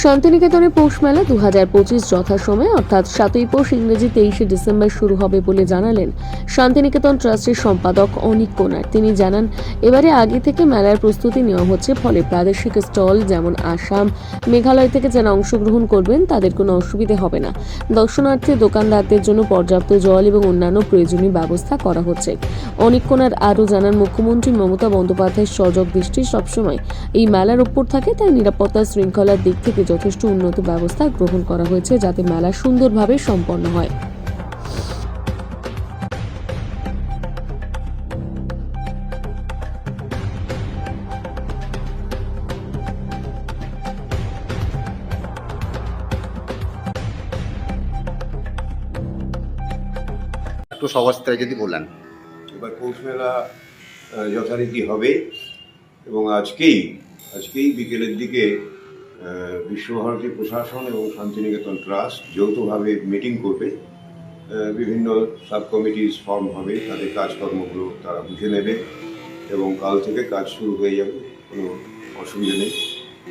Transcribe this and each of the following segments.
শান্তিনিকেতনে পৌষ মেলা দু হাজার পঁচিশ যথাসময়ে, অর্থাৎ সাতই পৌষ ইংরেজি তেইশে ডিসেম্বর শুরু হবে বলে জানালেন শান্তিনিকেতন ট্রাস্টের সম্পাদক অনিক কোনার। তিনি জানান, এবারে আগে থেকে মেলার প্রস্তুতি নেওয়া হচ্ছে, ফলে প্রাদেশিক স্টল যেমন আসাম, মেঘালয় থেকে যারা অংশগ্রহণ করবেন, তাদের কোনো অসুবিধে হবে না। দর্শনার্থী, দোকানদারদের জন্য পর্যাপ্ত জল এবং অন্যান্য প্রয়োজনীয় ব্যবস্থা করা হচ্ছে। অনিক কোনার আরও জানান, মুখ্যমন্ত্রী মমতা বন্দ্যোপাধ্যায়ের সজগ দৃষ্টি সবসময় এই মেলার ওপর থাকে, তাই নিরাপত্তা শৃঙ্খলার দিক থেকে যথেষ্ট উন্নত ব্যবস্থা গ্রহণ করা হয়েছে যাতে মেলা সুন্দরভাবে সম্পন্ন হয়। একটু সহজতায় যদি বলেন। এবার পৌষ মেলা আহ, যথারীতি হবে এবং আজকেই আজকেই বিকেলের দিকে বিশ্বভারতী প্রশাসন এবং শান্তিনিকেতন ট্রাস্ট যৌথভাবে মিটিং করবে। বিভিন্ন সাব কমিটিস ফর্ম হবে, তাদের কাজকর্মগুলো তারা বুঝে নেবে এবং কাল থেকে কাজ শুরু হয়ে যাবে, কোনো অসুবিধা নেই।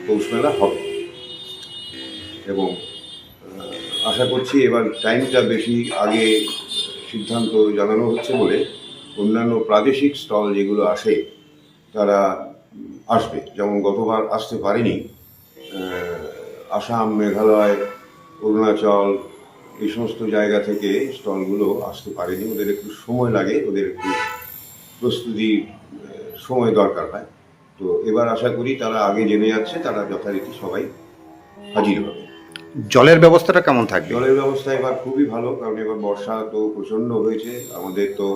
পৌষ মেলা হবে। এবং আশা করছি এবার টাইমটা বেশি আগে সিদ্ধান্ত জানানো হচ্ছে বলে অন্যান্য প্রাদেশিক স্টল যেগুলো আসে, তারা আসবে। যেমন গতবার আসতে পারেনি আসাম মেঘালয় অরুণাচল এই সমস্ত জায়গা থেকে স্টলগুলো আসতে পারেনি। ওদের একটু সময় লাগে ওদের একটু প্রস্তুতির আহ, সময় দরকার হয়। তো এবার আশা করি তারা আগে জেনে যাচ্ছে তারা যথারীতি সবাই হাজির হবে। জলের ব্যবস্থাটা কেমন থাকবে? জলের ব্যবস্থা এবার খুবই ভালো কারণ এবার বর্ষা তো প্রচণ্ড হয়েছে। আমাদের তো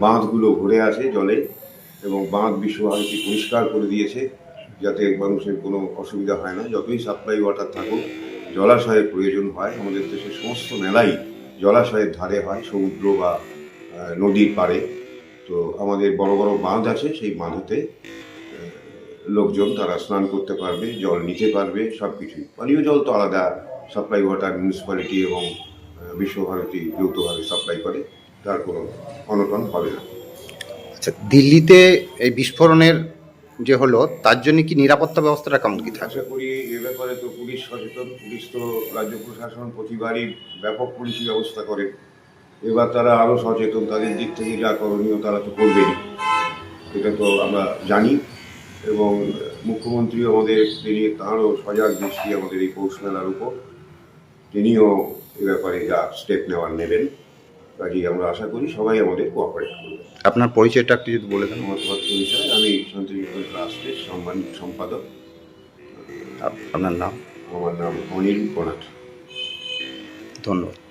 বাঁধগুলো ভরে আছে জলে এবং বাঁধ বিশ্বভারতী পরিষ্কার করে দিয়েছে। যাতে মানুষের কোনো অসুবিধা হয় না। যতই সাপ্লাই ওয়াটার থাকুক জলাশয়ের প্রয়োজন হয়, আমাদের দেশের সমস্ত মেলাই জলাশয়ের ধারে হয়, সমুদ্র বা নদীর পাড়ে। তো আমাদের বড় বড় বাঁধ আছে, সেই বাঁধতে লোকজন তারা স্নান করতে পারবে, জল নিতে পারবে সব কিছুই পানীয় জল তো আলাদা সাপ্লাই ওয়াটার মিউনিসিপ্যালিটি এবং বিশ্বভারতী যৌথভাবে সাপ্লাই করে, তার কোনো অনটন হবে না। আচ্ছা দিল্লিতে এই বিস্ফোরণের যে হলো তার জন্য কি নিরাপত্তা ব্যবস্থাটা কেমন কি থাকবে আশা করি এ ব্যাপারে তো পুলিশ সচেতন পুলিশ তো রাজ্য প্রশাসন প্রতিবারই ব্যাপক পুলিশি ব্যবস্থা করে। এবার তারা আরও সচেতন তাদের দিক থেকে যা করণীয় তারা তো করবেনই। এটা তো আমরা জানি এবং মুখ্যমন্ত্রী আমাদের তিনি তাঁরও সজাগ দৃষ্টি আমাদের এই পৌষ মেলার উপর। তিনিও এ ব্যাপারে যা স্টেপ নেওয়ার নেবেন। কাজেই আমরা আশা করি সবাই আমাদের কোঅপারেট করবে। আপনার পরিচয়টা একটু যদি বলে দেন। আমার আমি সম্মানিত সম্পাদক। আপনার নাম? আমার নাম অনিল কোনাট ধন্যবাদ।